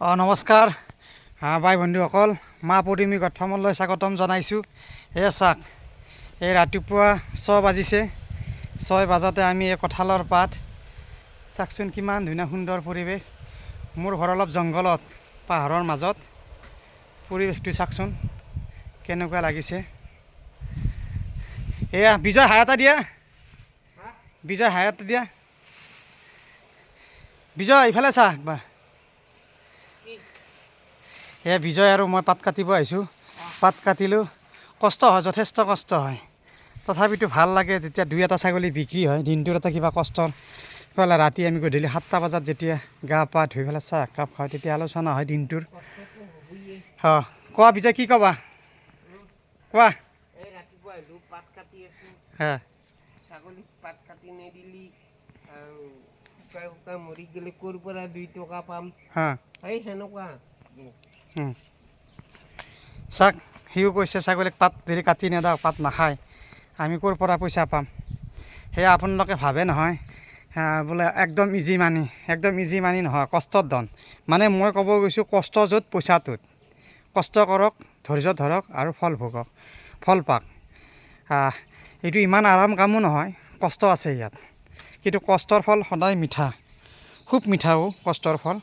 অঁ নমস্কাৰ। বাই বন্ধুসকল মা পদুমী গঠমলৈ স্বাগতম জনাইছোঁ। এয়া চাওক এই ৰাতিপুৱা ছয় বাজিছে। ছয় বাজাতে আমি এই কঁঠালৰ পাত চাওকচোন কিমান ধুনীয়া সুন্দৰ পৰিৱেশ। মোৰ ঘৰ অলপ জংঘলত পাহাৰৰ মাজত। পৰিৱেশটো চাওকচোন কেনেকুৱা লাগিছে। এয়া বিজয় এটা দিয়া। বিজয় এটা দিয়া। বিজয় ইফালে চা একবাৰ এয়া বিজয় আৰু মই পাত কাটিব আহিছোঁ। পাত কাটিলোঁ। কষ্ট হয় যথেষ্ট কষ্ট হয়। তথাপিতো ভাল লাগে যেতিয়া দুই এটা ছাগলী বিক্ৰী হয়। দিনটোৰ এটা কিবা কষ্ট ইফালে ৰাতি আমি গধূলি সাতটা বজাত যেতিয়া গা পা ধুই পেলাই চাহ একাপ খাওঁ তেতিয়া আলোচনা হয় দিনটোৰ। অঁ কোৱা বিজয় কি ক'বা? কোৱা? এই ৰাতিপুৱা আহিলোঁ পাত কাটি আছোঁ। হা। ছাগলীক পাত কাটি নিদিলি। আৰু শুকাই শুকাই মৰি গ'লে ক'ৰ পৰা দুই টকা পাম? হা। এই সেনেকুৱা। চাওক সিও কৈছে ছাগলীক পাত যদি কাটি নেদাওঁ পাত নাখায়। আমি ক'ৰ পৰা পইচা পাম? সেয়া আপোনালোকে ভাবে নহয়। বোলে একদম ইজি মানি একদম ইজি মানি নহয় কষ্টৰ ধন। মানে মই ক'ব গৈছোঁ কষ্ট য'ত পইচা ত'ত। কষ্ট কৰক ধৈৰ্য ধৰক আৰু ফল ভোগক। ফল আহ, এইটো ইমান আৰাম কামো নহয় কষ্ট আছে ইয়াত। কিন্তু কষ্টৰ ফল সদায় মিঠা। খুব মিঠাও কষ্টৰ ফল।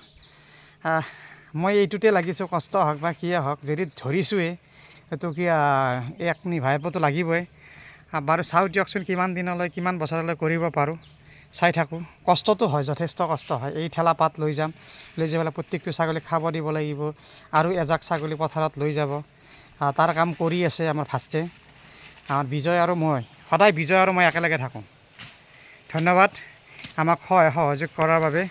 মই এইটোতে লাগিছোঁ, কষ্ট হওক বা কিয়ে হওক, যদি ধৰিছোঁৱেই সেইটো কি এক নিভাইবতো লাগিবই। বাৰু চাওঁ দিয়কচোন কিমান দিনলৈ, কিমান বছৰলৈ কৰিব পাৰোঁ। চাই থাকোঁ। কষ্টটো হয়, যথেষ্ট কষ্ট হয়। এই ঠেলা পাত লৈ যাম, লৈ যাই পেলাই প্ৰত্যেকটো ছাগলীক খাব দিব লাগিব আৰু এজাক ছাগলী পথাৰত লৈ যাব। তাৰ কাম কৰি আছে আমাৰ ফাষ্টে। আমাৰ বিজয় আৰু মই, সদায় বিজয় আৰু মই একেলগে থাকোঁ। ধন্যবাদ। আমাক সহায় সহযোগ কৰাৰ বাবে।